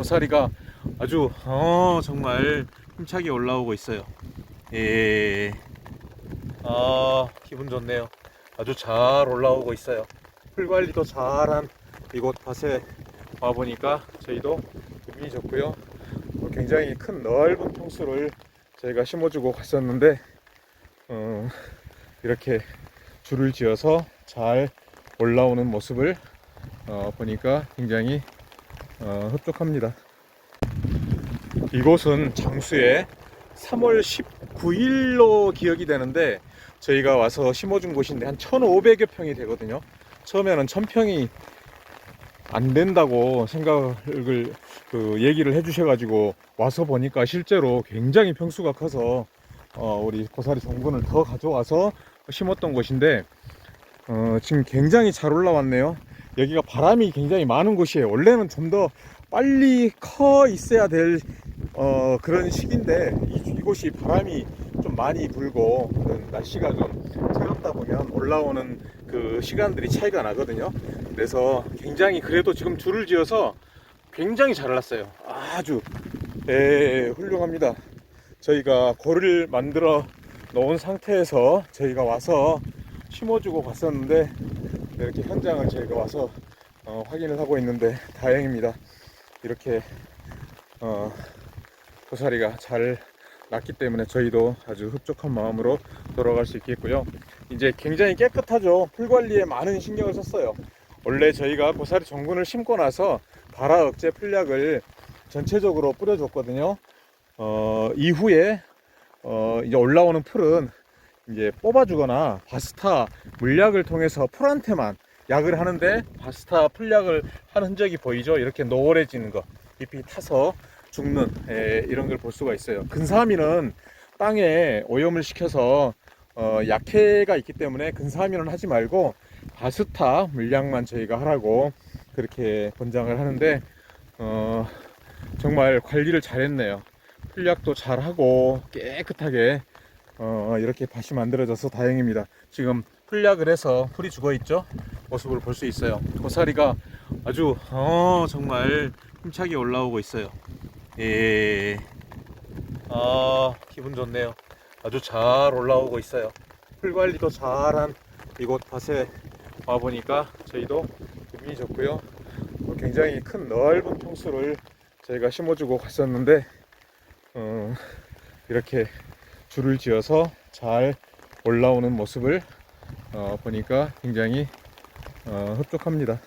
고사리가 아주 어 정말 힘차게 올라오고 있어요. 예. 아 기분 좋네요. 아주 잘 올라오고 있어요. 풀 관리도 잘한 이곳 밭에 와 보니까 저희도 기분이 좋고요. 어, 굉장히 큰 넓은 평수를 저희가 심어주고 갔었는데 어, 이렇게 줄을 지어서 잘 올라오는 모습을 어, 보니까 굉장히 어, 흡족합니다. 이곳은 장수의 3월 19일로 기억이 되는데 저희가 와서 심어준 곳인데 한 1,500여 평이 되거든요. 처음에는 1,000평이 안 된다고 생각을 그 얘기를 해주셔가지고 와서 보니까 실제로 굉장히 평수가 커서 어, 우리 고사리 종분을 더 가져와서 심었던 곳인데 어, 지금 굉장히 잘 올라왔네요. 여기가 바람이 굉장히 많은 곳이에요. 원래는 좀 더 빨리 커 있어야 될 어, 그런 시기인데 이, 이곳이 바람이 좀 많이 불고 날씨가 좀 차갑다 보면 올라오는 그 시간들이 차이가 나거든요. 그래서 굉장히 그래도 지금 줄을 지어서 굉장히 잘 올랐어요. 아주 예, 훌륭합니다. 저희가 고를 만들어 놓은 상태에서 저희가 와서 심어주고 갔었는데 이렇게 현장을 저희가 와서 어, 확인을 하고 있는데 다행입니다. 이렇게 어, 고사리가 잘 났기 때문에 저희도 아주 흡족한 마음으로 돌아갈 수 있겠고요. 이제 굉장히 깨끗하죠. 풀 관리에 많은 신경을 썼어요. 원래 저희가 고사리 전군을 심고 나서 발화 억제 풀약을 전체적으로 뿌려줬거든요. 어, 이후에 어, 이제 올라오는 풀은 이제 뽑아주거나 바스타 물약을 통해서 풀한테만 약을 하는데 바스타 풀약을 한 흔적이 보이죠? 이렇게 노을해지는 거, 잎이 타서 죽는 에, 이런 걸 볼 수가 있어요. 근사미는 땅에 오염을 시켜서 어, 약해가 있기 때문에 근사미는 하지 말고 바스타 물약만 저희가 하라고 그렇게 권장을 하는데 어, 정말 관리를 잘했네요. 풀약도 잘하고 깨끗하게 어, 이렇게 밭이 만들어져서 다행입니다. 지금 풀약을 해서 풀이 죽어 있죠? 모습을 볼 수 있어요. 고사리가 아주 어, 정말 힘차게 올라오고 있어요. 예. 아, 기분 좋네요. 아주 잘 올라오고 있어요. 풀 관리도 잘한 이곳 밭에 와 보니까 저희도 기분이 좋고요. 어, 굉장히 큰 넓은 평수를 저희가 심어주고 갔었는데 어, 이렇게 줄을 지어서 잘 올라오는 모습을 어, 보니까 굉장히 어, 흡족합니다.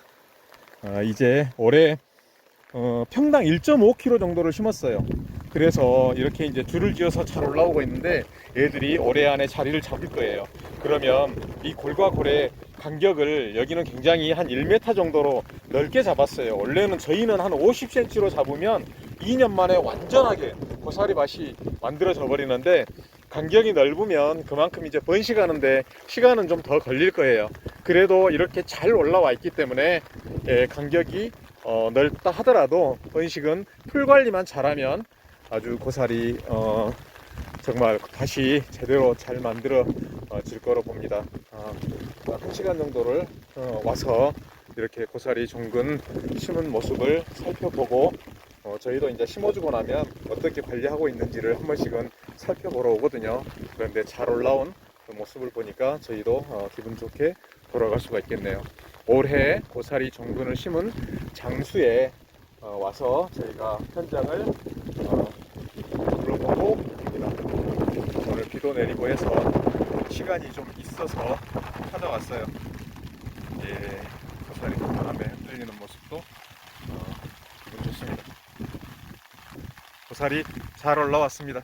아, 이제 올해 어, 평당 1.5kg 정도를 심었어요. 그래서 이렇게 이제 줄을 지어서 잘 올라오고 있는데 얘들이 올해 안에 자리를 잡을 거예요. 그러면 이 골과 골의 간격을 여기는 굉장히 한 1m 정도로 넓게 잡았어요. 원래는 저희는 한 50cm로 잡으면 2년 만에 완전하게 고사리 밭이 만들어져 버리는데 간격이 넓으면 그만큼 이제 번식하는데 시간은 좀 더 걸릴 거예요. 그래도 이렇게 잘 올라와 있기 때문에 예, 간격이 어, 넓다 하더라도 번식은 풀 관리만 잘하면 아주 고사리 어, 정말 다시 제대로 잘 만들어 어, 질 거로 봅니다. 아, 한 시간 정도를 어, 와서 이렇게 고사리 종근 심은 모습을 살펴보고 어, 저희도 이제 심어주고 나면 어떻게 관리하고 있는지를 한 번씩은 살펴보러 오거든요. 그런데 잘 올라온 그 모습을 보니까 저희도 어, 기분 좋게 돌아갈 수가 있겠네요. 올해 고사리 종근을 심은 장수에 어, 와서 저희가 현장을 어, 둘러보고 있습니다. 오늘 비도 내리고 해서 시간이 좀 있어서 찾아왔어요. 예, 고사리 바람에 흔들리는 모습도 어, 기분 좋습니다. 고사리 잘 올라왔습니다.